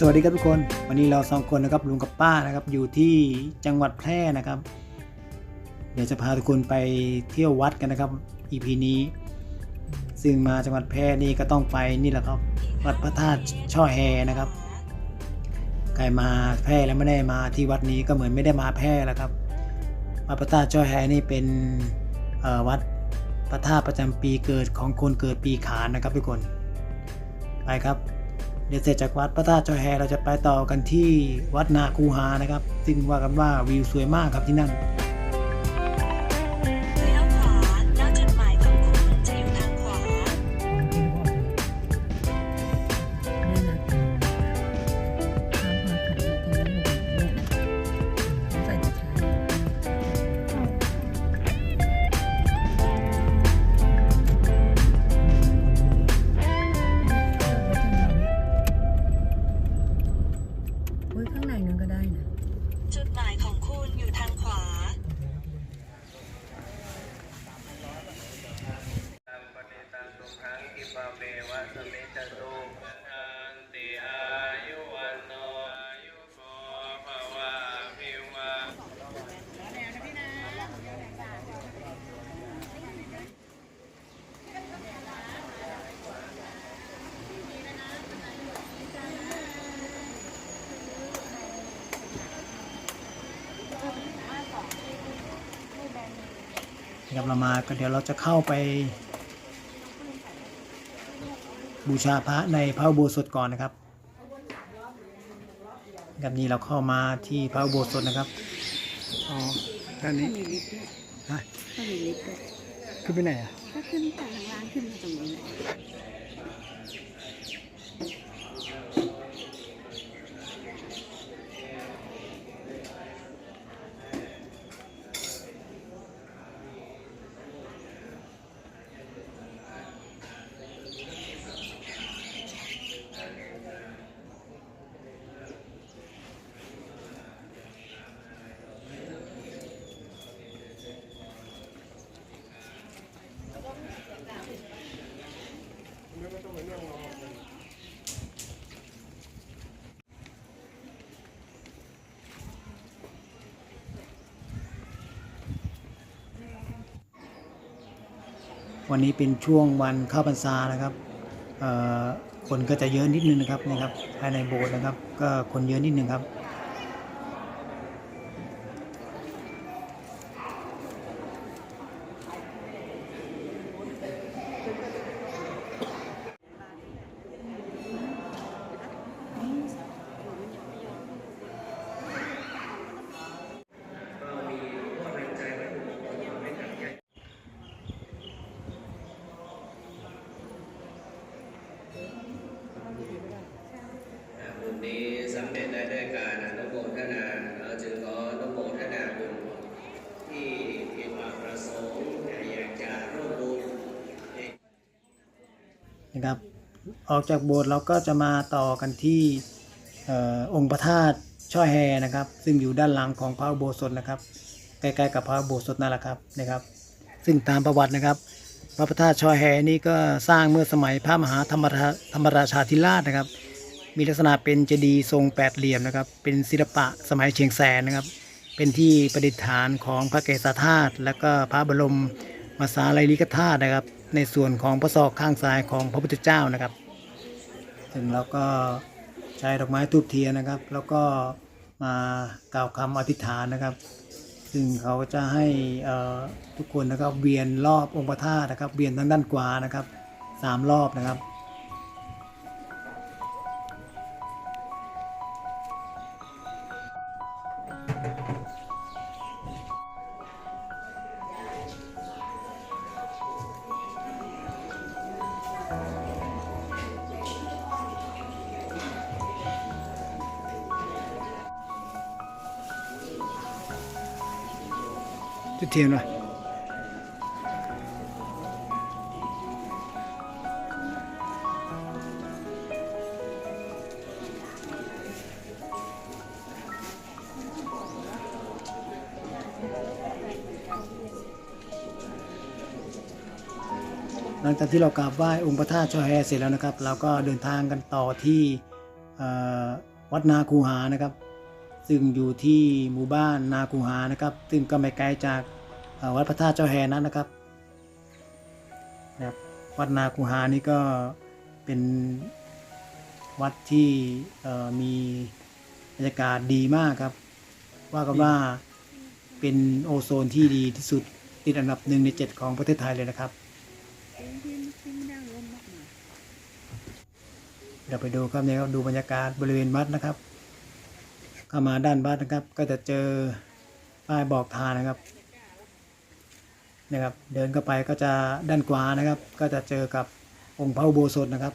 สวัสดีครับทุกคน วันนี้เราสองคนนะครับลุงกับป้านะครับอยู่ที่จังหวัดแพร่นะครับ เดี๋ยวจะพาทุกคนไปเที่ยววัดกันนะครับ EP นี้ ซึ่งมาจังหวัดแพร่นี่ก็ต้องไปนี่แหละครับ วัดพระธาตุช่อแฮนะครับใครมาแพร่แล้วไม่ได้มาที่วัดนี้ก็เหมือนไม่ได้มาแพร่แล้วครับวัดพระธาตุช่อแฮนี่เป็นวัดพระธาตุประจำปีเกิดของคนเกิดปีขานนะครับทุกคนไปครับ เดี๋ยวเสร็จจากวัดพระธาตุจอยแฮเราจะไปต่อกันที่วัดนาคูหานะครับ ซึ่งว่ากันว่าวิวสวยมากครับที่นั่น นะครับเรามาก็เดี๋ยวเราจะเข้าไป บูชาพระในพระอุโบสถก่อนนะครับครับนี่เราเข้ามาที่พระอุโบสถนะครับอ๋อด้านนี้มีลิฟต์ด้วยฮะก็มีลิฟต์ด้วยขึ้นไปไหนอะก็ขึ้นจากข้างล่างขึ้นมาตรงนี้เลย วันนี้เป็นช่วงวันเข้าพรรษานะครับคนก็จะเยอะนิดนึงนะครับนะครับภายในโบสถ์นะครับ ก็คนเยอะนิดนึงครับญนี้สำเร็จได้ด้วยการอนุโมทนาเราจึงขออนุโมทนาบุญที่มีความประสงค์อยากจะร่วมบุญ นะครับ ออกจากโบสถ์เราก็จะมาต่อกันที่อองค์พระธาตุช่อแฮนะครับ ซึ่งอยู่ด้านหลังของพระอุโบสถนะครับใกล้ๆกับพระอุโบสถนั่นแหละครับนะครับ ซึ่งตามประวัตินะครับพระพระธาตุช่อแฮนี่ก็สร้างเมื่อสมัยพระมหาธรรมราธรรมราชาธิราชนะครับ มีลักษณะเป็นเจดีย์ทรงแปดเหลี่ยมนะครับ เป็นศิลปะสมัยเชียงแสนนะครับ เป็นที่ประดิษฐานของพระเกศาธาตุและก็พระบรมมาสาลัยลิกธาตุนะครับ ในส่วนของพระศอกข้างซ้ายของพระพุทธเจ้านะครับ ถึงเราก็ใช้ดอกไม้ทูบเทียนนะครับ แล้วก็มากล่าวคำอธิษฐานนะครับ ซึ่งเขาจะให้ทุกคนนะครับเวียนรอบองค์พระธาตุนะครับเวียนทางด้านขวานะครับสามรอบนะครับ จุดเทียนวะหลังจากที่เรากราบไหว้องค์พระธาตุชอแฮเสร็จแล้วนะครับ เราก็เดินทางกันต่อที่วัดนาคูหานะครับ ซึ่งอยู่ที่หมู่บ้านนาคูหานะครับ ซึ่งก็ไม่ไกลจากวัดพระธาตุเจ้าแฮนั้นนะครับนะครับวัดนาคูหานี่ก็เป็นวัดที่มีบรรยากาศดีมากครับ ว่ากันว่าเป็นโอโซนที่ดีที่สุดติดอันดับหนึ่งในเจ็ดของประเทศไทยเลยนะครับ เดี๋ยวไปดูครับเนี่ยครับดูบรรยากาศบริเวณวัดนะครับ เข้ามาด้านวัดนะครับ ก็จะเจอป้ายบอกทางนะครับนะครับ เดินเข้าไปก็จะด้านขวานะครับ ก็จะเจอกับองค์พระอุโบสถนะครับ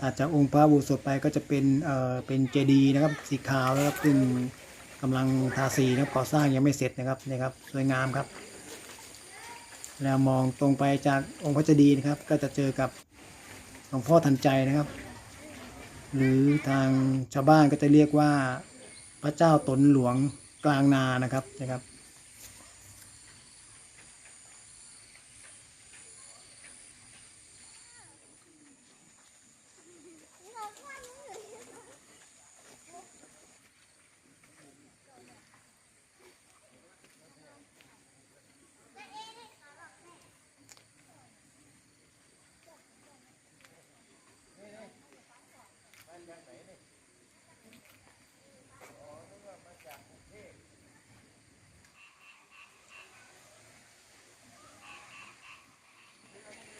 ถัดจากองค์พระอุโบสถไปก็จะเป็นเอ่อเป็นเจดีย์นะครับสีขาวนะครับซึ่งกำลังทาสีนะครับก่อสร้างยังไม่เสร็จนะครับนี่ครับสวยงามครับ แล้วมองตรงไปจากองค์พระเจดีย์นะครับ ก็จะเจอกับหลวงพ่อทันใจนะครับ หรือทางชาวบ้านก็จะเรียกว่าพระเจ้าตนหลวงกลางนานะครับนะครับ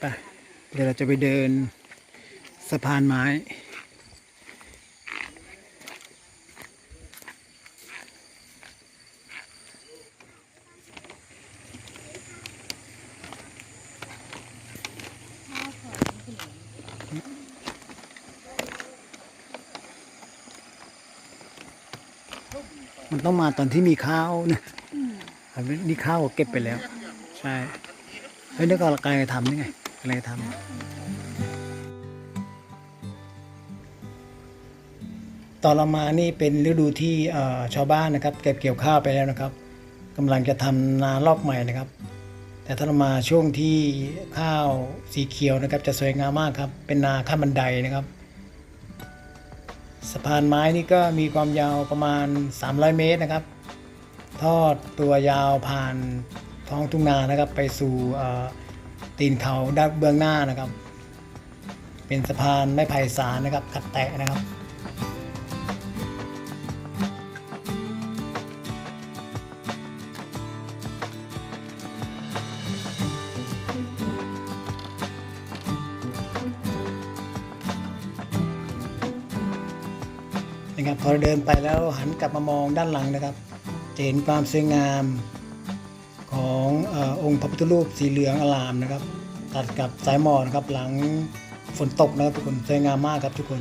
ไปเดี๋ยวเราจะไปเดินสะพานไม้มันต้องมาตอนที่มีข้าวนะนนี้นี่ข้าวเก็บไปแล้ว ใช่เฮ้ยนี่ก็กลทำนี่ไง กำลังจะทำตอนเรามานี่เป็นฤดูที่ชาวบ้านนะครับ เก็บเกี่ยวข้าวไปแล้วนะครับกำลังจะทำนารอบใหม่นะครับ แต่ถ้าเรามาช่วงที่ข้าวสีเขียวนะครับ จะสวยงามมากครับ เป็นนาขั้นบันไดนะครับสะพานไม้นี่ก็มีความยาวประมาณ 300 เมตรนะครับ ทอดตัวยาวผ่านท้องทุ่งนานะครับ ไปสู่ ตีนเขาด้านเบื้องหน้านะครับ เป็นสะพานไม้ไผ่สารนะครับขัดแตะนะครับนะครับพอเดินไปแล้วหันกลับมามองด้านหลังนะครับจะเห็นความสวยงาม ของออองค์พระพุทธรูปสีเหลืองอลามนะครับ ตัดกับสายหมอกนะครับหลังฝนตกนะครับทุกคนสวยงามมากครับทุกคน